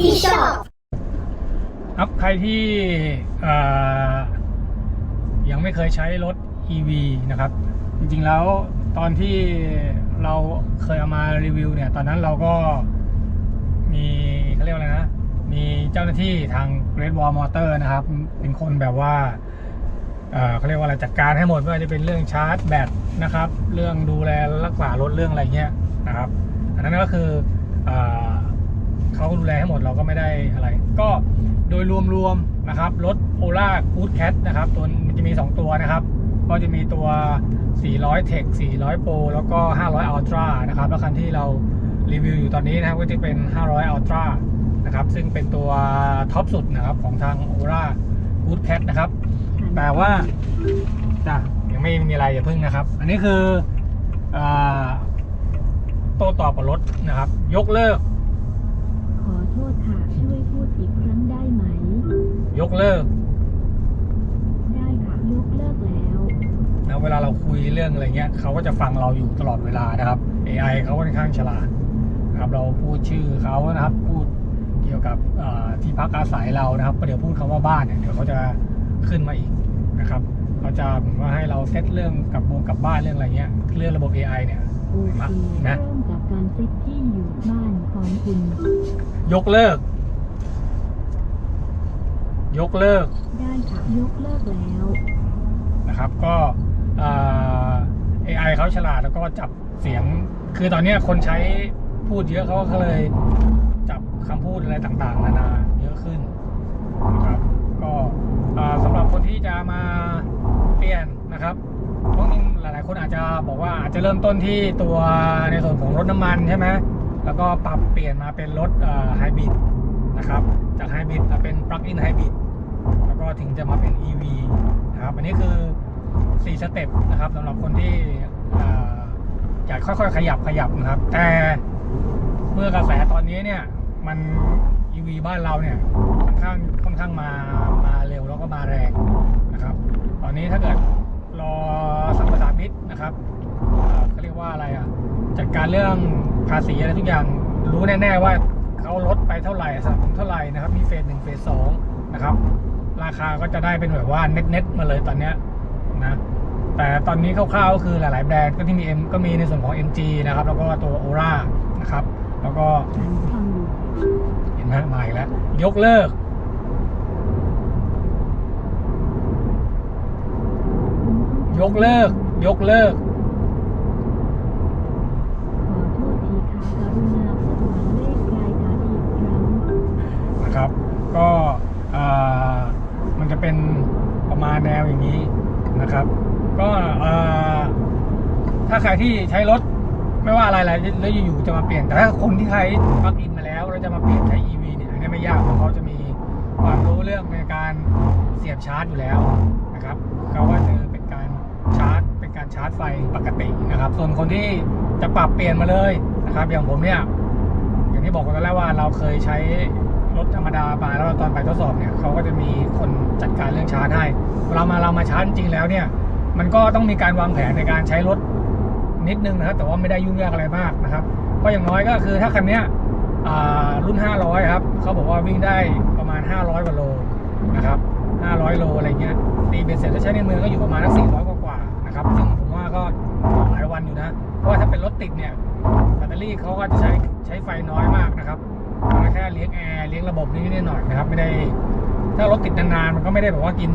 ที่ชอบ ครับใครที่ยังไม่เคยใช้รถ EV นะครับ จริงๆแล้วตอนที่เราเคยเอามารีวิวเนี่ย ตอนนั้นเราก็มีเขาเรียกว่าอะไรนะ มีเจ้าหน้าที่ทาง Great Wall Motor นะครับ เป็นคนแบบว่าเขาเรียกว่าอะไรจัดการให้หมดไม่ว่าจะเป็นเรื่องชาร์จแบตนะครับ เรื่องดูแลรักษารถเรื่องอะไรเงี้ยนะครับ อันนั้นก็คืออ เขาดูแลให้หมดเราก็ไม่ได้อะไร ก็โดยรวมๆนะครับรถ o l a Good Cat นะครับตัวมันจะมี 2 ตัวนะครับ ก็จะมีตัว 400 Tech 400 Pro แล้วก็ 500 Ultra นะครับแล้วคันที่เรารีวิวอยู่ตอนนี้นะครับก็จะเป็น 500 Ultra นะครับซึ่งเป็นตัวท็อปสุดนะครับของทาง o l a Good Cat นะครับแต่ว่าจ้ะยังไม่มีอะไรอย่าพึ่งนะครับ อันนี้คือโต้ตอบกับรถนะครับ ยกเลิก ขอโทษค่ะ ช่วยพูดอีกครั้งได้ไหม ยกเลิก ได้ค่ะยกเลิกแล้ว นะเวลาเราคุยเรื่องอะไรเงี้ยเขาก็จะฟังเราอยู่ตลอดเวลานะครับ AI เขาค่อนข้างฉลาดนะครับเราพูดชื่อเขานะครับ พูดเกี่ยวกับเอ่อที่พักอาศัยเรานะครับก็เดี๋ยวพูดคำว่าบ้านเนี่ยเดี๋ยวเขาจะขึ้นมาอีกนะครับเขาจะเหมือนว่าให้เราเซตเรื่องกับวงกับบ้านเรื่องอะไรเงี้ยเรื่องระบบ AI เนี่ย โอเคมาเริ่นะมจากการเซตที่อยู่บ้านของคุณ ยกเลิก ยกเลิกได้ค่ะ ยกเลิกแล้วนะครับ ก็เอ่อ AI เขาฉลาดแล้วก็จับเสียง คือตอนเนี้ยคนใช้พูดเยอะเขาก็เลยจับคำพูดอะไรต่างๆ นานาเยอะขึ้นนะครับ ก็เอ่อสำหรับคนที่จะมาเปลี่ยนนะครับเพราะจริงๆหลายๆ คนอาจจะบอกว่าอาจจะเริ่มต้นที่ตัวในส่วนของรถน้ำมันใช่ไหมแล้วก็ปรับเปลี่ยนมาเป็นรถไฮบริด นะครับ จากไฮบริดมาเป็นปลั๊กอินไฮบริดแล้วก็ถึงจะมาเป็น EV นะครับ อันนี้คือ 4 สเต็ปนะครับสำหรับคนที่อยากค่อยๆ ขยับขยับนะครับ แต่เมื่อกระแสตอนนี้เนี่ย มัน EV บ้านเราเนี่ยค่อนข้างค่อนข้างมามาเร็วแล้วก็มาแรงนะครับ ตอนนี้ถ้าเกิดรอสัมปทานมิตรนะครับเอ่อเขาเรียกว่าอะไรอะจัดการเรื่องภาษีอะไรทุกอย่างรู้แน่ ๆ ว่า เขาลดไปเท่าไหร่สนับสนุนเท่าไหร่นะครับ มีเฟสหนึ่งเฟสสองนะครับ ราคาก็จะได้เป็นแบบว่าเน็ตๆมาเลยตอนเนี้ยนะ แต่ตอนนี้คร่าวๆก็คือหลาย ๆ แบรนด์ก็ที่มี M ก็มีในส่วนของ MG นะครับ แล้วก็ตัว Ora นะครับ แล้วก็เห็นไหมมาอีกแล้ว ยกเลิกยกเลิก ยกเลิก อย่างนี้นะครับ ก็ถ้าใครที่ใช้รถไม่ว่าอะไรๆแล้วอยู่ๆจะมาเปลี่ยน แต่ถ้าคนที่ใช้ปลั๊กอินมาแล้วแล้วจะมาเปลี่ยนใช้ EV เนี่ยอันนี้ไม่ยากเพราะเขาจะมีความรู้เรื่องในการเสียบชาร์จอยู่แล้วนะครับเขาว่าจะเป็นการชาร์จ เป็นการชาร์จไฟปกตินะครับ ส่วนคนที่จะปรับเปลี่ยนมาเลยนะครับ อย่างผมเนี่ยอย่างที่บอกกันแล้วว่าเราเคยใช้ รถธรรมดามาแล้วตอนไปทดสอบเนี่ยเขาก็จะมีคนจัดการเรื่องชาร์จให้เรามาเรามาชาร์จจริงแล้วเนี่ย มันก็ต้องมีการวางแผนในการใช้รถนิดนึงนะครับแต่ว่าไม่ได้ยุ่งยากอะไรมากนะครับก็อย่างน้อยก็คือถ้าคันเนี้ยรุ่น 500 ครับเขาบอกว่าวิ่งได้ประมาณ 500กว่าโลนะครับ500 โลอะไรเงี้ยตีเบ็ดเสร็จแล้วใช้ในเมืองก็อยู่ประมาณสัก400กว่ากว่าๆนะครับซึ่งผมว่าก็หลายวันอยู่นะ เพราะว่าถ้าเป็นรถติดเนี่ย แบตเตอรี่เขาก็จะใช้ใช้ไฟน้อยมากนะครับมันแค่เลี้ยงแอร์เลี้ยงระบบนิดหน่อยนะครับ ไม่ได้ถ้ารถติดนานๆมันก็ไม่ได้แบบว่ากิน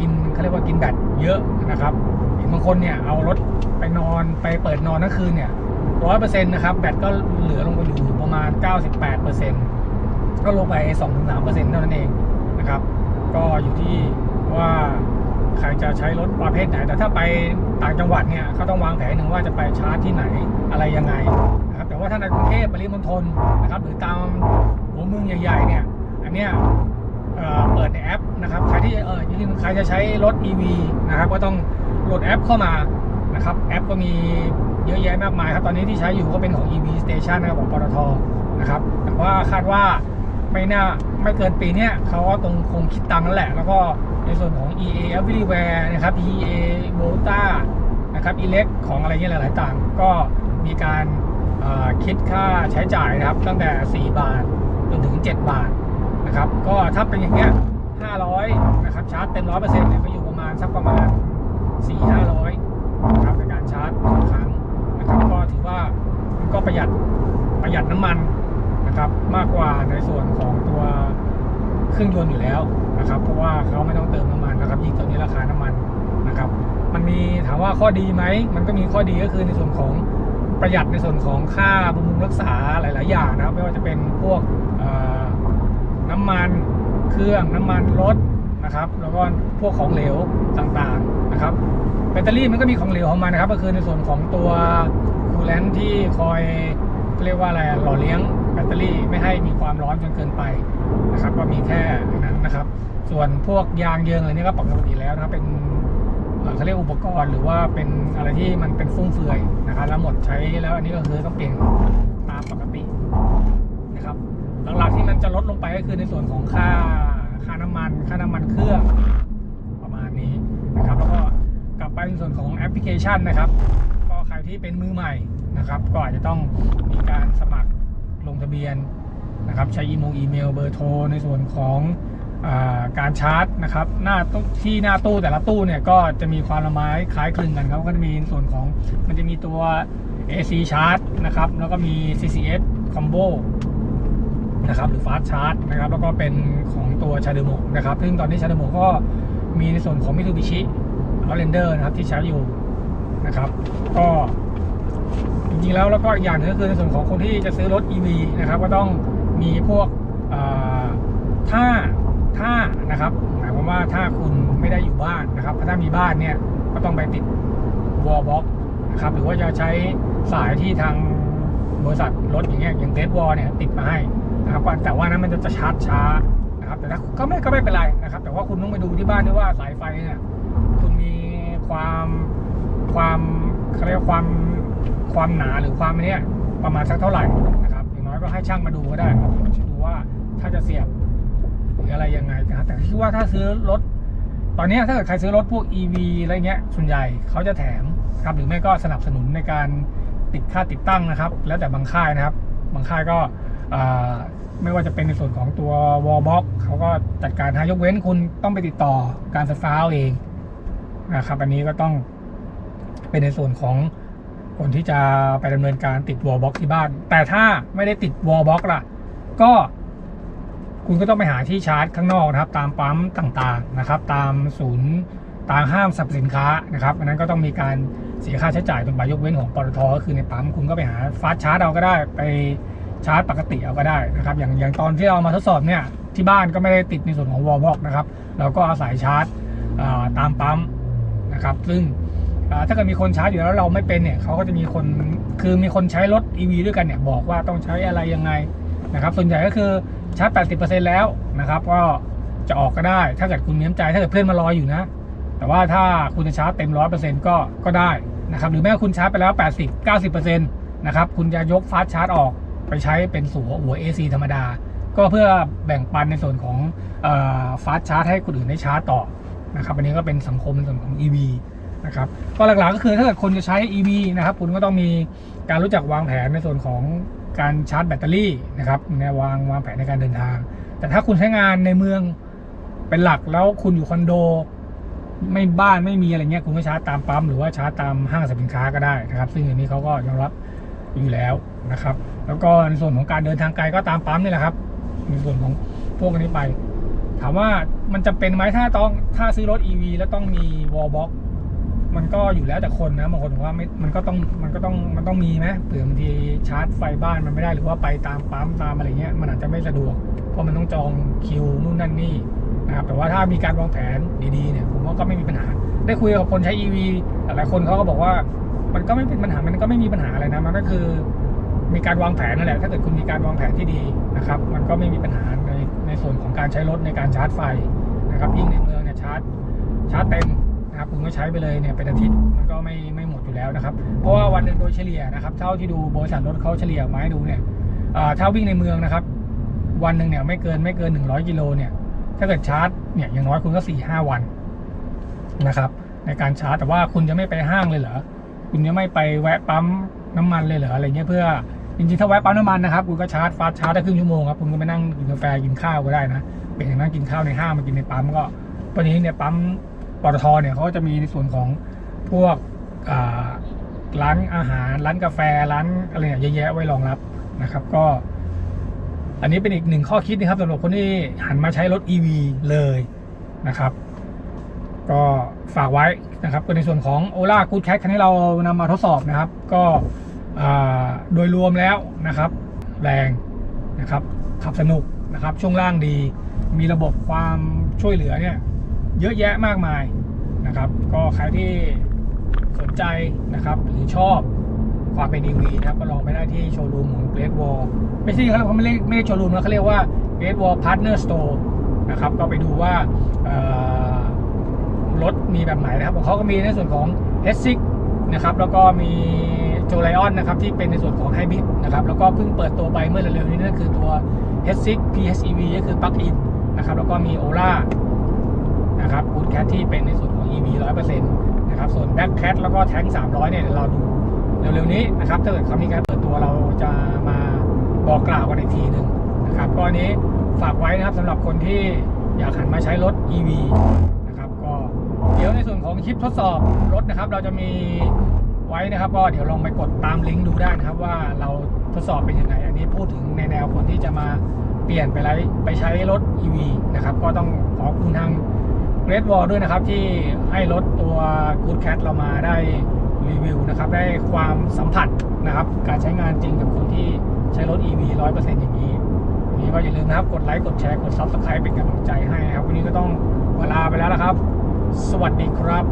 กินเขาเรียกว่ากินแบตเยอะนะครับเห็นบางคนเนี่ยเอารถไปนอนไปเปิดนอนทั้งคืนเนี่ยร้อยเปอร์เซ็นต์นะครับแบตก็เหลือลงไปอยู่ประมาณ 98เปอร์เซ็นต์ก็ลงไป 2-3เปอร์เซ็นต์เท่านั้นเองนะครับ ก็อยู่ที่ว่า ใครจะใช้รถประเภทไหน แต่ถ้าไปต่างจังหวัดเนี่ยเขาต้องวางแผนหนึ่งว่าจะไปชาร์จที่ไหนอะไรยังไงนะครับแต่ว่าถ้าในกรุงเทพปริมณฑลนะครับ หรือตามหัวเมืองใหญ่ๆเนี่ยอันเนี้ยเเปิดในแอปนะครับใครที่เออจริงๆใครจะใช้รถ EV นะครับก็ต้องโหลดแอปเข้ามานะครับแอปก็มีเยอะแยะมากมายครับตอนนี้ที่ใช้อยู่ก็เป็นของ EV Station นะครับของปตทนะครับแต่ว่าคาดว่าไม่น่าไม่เกินปีเนี้ยเขาก็ตรงคงคิดตังค์นั่นแหละ แล้วก็ ในส่วนของ EA Everywhere นะครับ EA Volta นะครับ Elec ของอะไรเงี้ยหลาย ๆ ต่าง ก็มีการคิดค่าใช้จ่ายนะครับ ตั้งแต่ 4 บาทจนถึง 7 บาทนะครับ ก็ถ้าเป็นอย่างเงี้ย 500 นะครับ ชาร์จเต็ม 100%เนี่ยก็อยู่ประมาณสักประมาณ 4 500นะครับในการชาร์จหนึ่งครั้งนะครับ ก็ถือว่าก็ประหยัดประหยัดน้ำมันนะครับ มากกว่าในส่วนของตัว เครื่องยนต์อยู่แล้วนะครับเพราะว่าเขาไม่ต้องเติมน้ำมันนะครับยิ่งตอนนี้ราคาน้ำมันนะครับมันมีถามว่าข้อดีไหมมันก็มีข้อดีก็คือในส่วนของประหยัดในส่วนของค่าบำรุงรักษาหลาย ๆ อย่างนะครับไม่ว่าจะเป็นพวกน้ำมันเครื่องน้ำมันรถนะครับแล้วก็พวกของเหลวต่าง ๆ นะครับแบตเตอรี่มันก็มีของเหลวของมันนะครับ ก็คือในส่วนของตัวคูลเลนที่คอยเรียกว่าอะไรหล่อเลี้ยงแบตเตอรี่ไม่ให้มีความร้อนจนเกินไป นะครับก็มีแค่นั้นนะครับ ส่วนพวกยางเยิงอะไรนี่ก็ปกติแล้วนะครับเป็นเขาเรียกอุปกรณ์หรือว่าเป็นอะไรที่มันเป็นฟุ่มเฟือยนะครับแล้วหมดใช้แล้วอันนี้ก็คือต้องเปลี่ยนตามปกตินะครับหลักๆที่มันจะลดลงไปก็คือในส่วนของค่าค่าน้ำมัน ค่าน้ำมันเครื่องประมาณนี้นะครับ แล้วก็กลับไปในส่วนของแอปพลิเคชันนะครับก็ใครที่เป็นมือใหม่นะครับ ก็อาจจะต้องมีการสมัครลงทะเบียน นะครับใช้อีโมอีเมลเบอร์โทรในส่วนของอาการชาร์จนะครับหน้าตู้ที่หน้าตู้แต่ละตู้เนี่ยก็จะมีความละไม้คล้ายคลึงกันครับก็จะมีส่วนของมันจะมีตัว AC Charge นะครับแล้วก็มี CCS Combo นะครับหรือ Fast Charge นะครับแล้วก็เป็นของตัว c h a d e m o นะครับซึ่งตอนนี้ c h a d e m o ก็มีในส่วนของ Mitsubishi Outlander นะครับที่ใช้อยู่นะครับก็จริงๆแล้วแล้วก็อีกอย่างหนึงก็คือในส่วนของคนที่จะซื้อรถ EV นะครับก็ต้อง มีพวกอ่าถ้าถ้านะครับหมายความว่าถ้าคุณไม่ได้อยู่บ้านนะครับถ้ามีบ้านเนี่ยก็ต้องไปติดวอลบ็อกนะครับหรือว่าจะใช้สายที่ทางบริษัทรถอย่างเงี้ยอย่างเทสวอลเนี่ยติดมาให้นะครับก็แต่ว่านั้นมันจะชาร์จช้านะครับแต่ก็ไม่ก็ไม่เป็นไรนะครับ แต่ว่าคุณต้องไปดูที่บ้านด้วยว่าสายไฟเนี่ยคุณมีความความเขาเรียกความความหนาหรือความเนี้ยประมาณสักเท่าไหร่นะครับ อย่างน้อยก็ให้ช่างมาดูก็ได้ดูว่าถ้าจะเสียบหรืออะไรยังไงนะครับแต่คิดว่าถ้าซื้อรถ ตอนนี้ถ้าเกิดใครซื้อรถพวก EV อะไรเงี้ยส่วนใหญ่เขาจะแถมครับหรือไม่ก็สนับสนุนในการติดค่าติดตั้งนะครับ แล้วแต่บางค่ายนะครับ บางค่ายก็ไม่ว่าจะเป็นในส่วนของตัว wall box เขาก็จัดการให้ยกเว้นคุณต้องไปติดต่อการไฟฟ้าเองนะครับ อันนี้ก็ต้องเป็นในส่วนของ คนที่จะไปดำเนินการติด wall box ที่บ้าน แต่ถ้าไม่ได้ติด wall box ล่ะ ก็คุณก็ต้องไปหาที่ชาร์จข้างนอกนะครับ ตามปั๊มต่างๆนะครับ ตามศูนย์ตามห้างสรรพสินค้านะครับอันนั้นก็ต้องมีการเสียค่าใช้จ่ายตรงใบยกเว้นของปตทก็คือในปั๊มคุณก็ไปหาฟาสชาร์จเอาก็ได้ไปชาร์จปกติเอาก็ได้นะครับ อย่างอย่างตอนที่เรามาทดสอบเนี่ยที่บ้านก็ไม่ได้ติดในส่วนของวอลบ็อกนะครับ เราก็อาศัยชาร์จตามปั๊มนะครับ ซึ่ง ถ้าเกิดมีคนชาร์จอยู่แล้วเราไม่เป็นเนี่ยเขาก็จะมีคนคือมีคนใช้รถ EV ด้วยกันเนี่ยบอกว่าต้องใช้อะไรยังไงนะครับส่วนใหญ่ก็คือชาร์จ 80%แล้วนะครับก็จะออกก็ได้ ถ้าเกิดคุณมีน้ำใจถ้าเกิดเพื่อนมารออยู่นะ แต่ว่าถ้าคุณจะชาร์จเต็ม 100%ก็ก็ได้นะครับหรือแม้คุณชาร์จไปแล้ว 80 90%นะครับคุณจะยกฟาสชาร์จออกไปใช้เป็นสัวหัว AC ธรรมดา ก็เพื่อแบ่งปันในส่วนของฟาสชาร์จให้คนอื่นได้ชาร์จต่อนะครับอันนี้ก็เป็นสังคมในส่วนของ EV นะครับก็หลักๆก็คือถ้าเกิดคนจะใช้ EV นะครับคุณก็ต้องมีการรู้จักวางแผนในส่วนของการชาร์จแบตเตอรี่นะครับในวางวางแผนในการเดินทาง แต่ถ้าคุณใช้งานในเมืองเป็นหลักแล้วคุณอยู่คอนโด ไม่บ้านไม่มีอะไรเงี้ยคุณก็ชาร์จตามปั๊มหรือว่าชาร์จตามห้างสรรพสินค้าก็ได้นะครับ ซึ่งอันนี้เขาก็ยอมรับอยู่แล้วนะครับ แล้วก็ในส่วนของการเดินทางไกลก็ตามปั๊มนี่แหละครับในส่วนของพวกนี้ไป ถามว่ามันจำเป็นไหมถ้าต้องถ้าซื้อรถ EV แล้วต้องมีวอลบ็อก มันก็อยู่แล้วแต่คนนะบางคนบอกว่าไม่มันก็ต้องมันก็ต้องมันต้องมีไหมเผื่อบางทีชาร์จไฟบ้านมันไม่ได้หรือว่าไปตามปั๊มตามอะไรเงี้ยมันอาจจะไม่สะดวก เพราะมันต้องจองคิวนู่นนั่นนี่นะครับแต่ว่าถ้ามีการวางแผนดีๆเนี่ยผมว่าก็ไม่มีปัญหา ได้คุยกับคนใช้ EV หลายคนเขาก็บอกว่ามันก็ไม่เป็นปัญหามันก็ไม่มีปัญหาอะไรนะมันก็คือ มีการวางแผนนั่นแหละถ้าเกิดคุณมีการวางแผนที่ดีนะครับมันก็ไม่มีปัญหาในในส่วนของการใช้รถในการชาร์จไฟนะครับยิ่งในเมืองเนี่ยชาร์จชาร์จเต็ม นะครับคุณก็ใช้ไปเลยเนี่ยเป็นอาทิตย์มันก็ไม่ไม่หมดอยู่แล้วนะครับ เพราะว่าวันหนึ่งโดยเฉลี่ยนะครับเท่าที่ดูบริษัทรถเขาเฉลี่ยมาให้ดูเนี่ยอ่าถ้าวิ่งในเมืองนะครับ วันหนึ่งเนี่ยไม่เกินไม่เกิน 100กิโลเนี่ย ถ้าเกิดชาร์จเนี่ยอย่างน้อยคุณก็สี่ห้าวันนะครับ ในการชาร์จแต่ว่าคุณจะไม่ไปห้างเลยเหรอคุณจะไม่ไปแวะปั๊มน้ำมันเลยเหรออะไรเงี้ยเพื่อจริงๆถ้าแวะปั๊มน้ำมันนะครับคุณก็ชาร์จฟาสชาร์จได้ครึ่งชั่วโมงครับคุณก็ไปนั่งกินกาแฟกินข้าวก็ได้นะเป็นอย่างนั้นกินข้าวในห้างมากินในปั๊มก็ตอนนี้เนี่ยปั๊ม ปตทเนี่ยเขาจะมีในส่วนของพวกร้านอาหารร้านกาแฟร้านอะไรเนี่ยเยอะแยะไว้รองรับนะครับ ก็ อันนี้เป็นอีกหนึ่งข้อคิดนะครับสำหรับคนที่หันมาใช้รถ EV เลยนะครับ ก็ฝากไว้นะครับก็ในส่วนของ Ola Good Cat คันนี้เรานำมาทดสอบนะครับ ก็โดยรวมแล้วนะครับ แรงนะครับขับสนุกนะครับ ช่วงล่างดี มีระบบความช่วยเหลือเนี่ย เยอะแยะมากมายนะครับ ก็ใครที่สนใจนะครับหรือชอบความเป็น EV นะครับก็ลองไปได้ที่โชว์รูมของ Great Wall ไม่ใช่เขาไม่เรียกไม่เรียกโชว์รูมแล้วเขาเรียกว่า Great Wall Partner Store นะครับก็ไปดูว่ารถมีแบบไหนนะครับของเขาก็มีในส่วนของ h ฮ s i c นะครับแล้วก็มีโจไลออนนะครับที่เป็นในส่วนของไฮบริดนะครับแล้วก็เพิ่งเปิดตัวไปเมื่อเร็วๆนี้นั่นคือตัว h ฮ s i c PHEV ก็คือ Plug-in นะครับแล้วก็มี Ola นะครับ Good Cat ที่เป็นในส่วนของ EV 100%นะครับส่วน Black Cat แล้วก็แท้ง300 เนี่ยเดี๋ยวเราดูเร็วๆนี้นะครับถ้าเกิดเขามีการเปิดตัวเราจะมาบอกกล่าวกันอีกทีหนึ่งนะครับก็อันนี้ฝากไว้นะครับสำหรับคนที่อยากหันมาใช้รถ EV นะครับก็เดี๋ยวในส่วนของคลิปทดสอบรถนะครับ เราจะมีไว้นะครับ ก็เดี๋ยวลองไปกดตามลิงก์ดูได้นะครับว่าเราทดสอบเป็นยังไง อันนี้พูดถึงในแนวคนที่จะมาเปลี่ยนไปไลไปใช้รถ EV นะครับก็ต้องขอคุณทาง เรดวอลด้วยนะครับที่ให้รถตัว Good Cat เรามาได้รีวิวนะครับ ได้ความสัมผัสนะครับ การใช้งานจริงกับคนที่ใช้รถ EV 100%อย่างนี้วันนี้ก็อย่าลืมนะครับ กดไลค์ กดแชร์ กด Subscribe เป็นกำลังใจให้นะครับ วันนี้ก็ต้องเวลาไปแล้วนะครับ สวัสดีครับ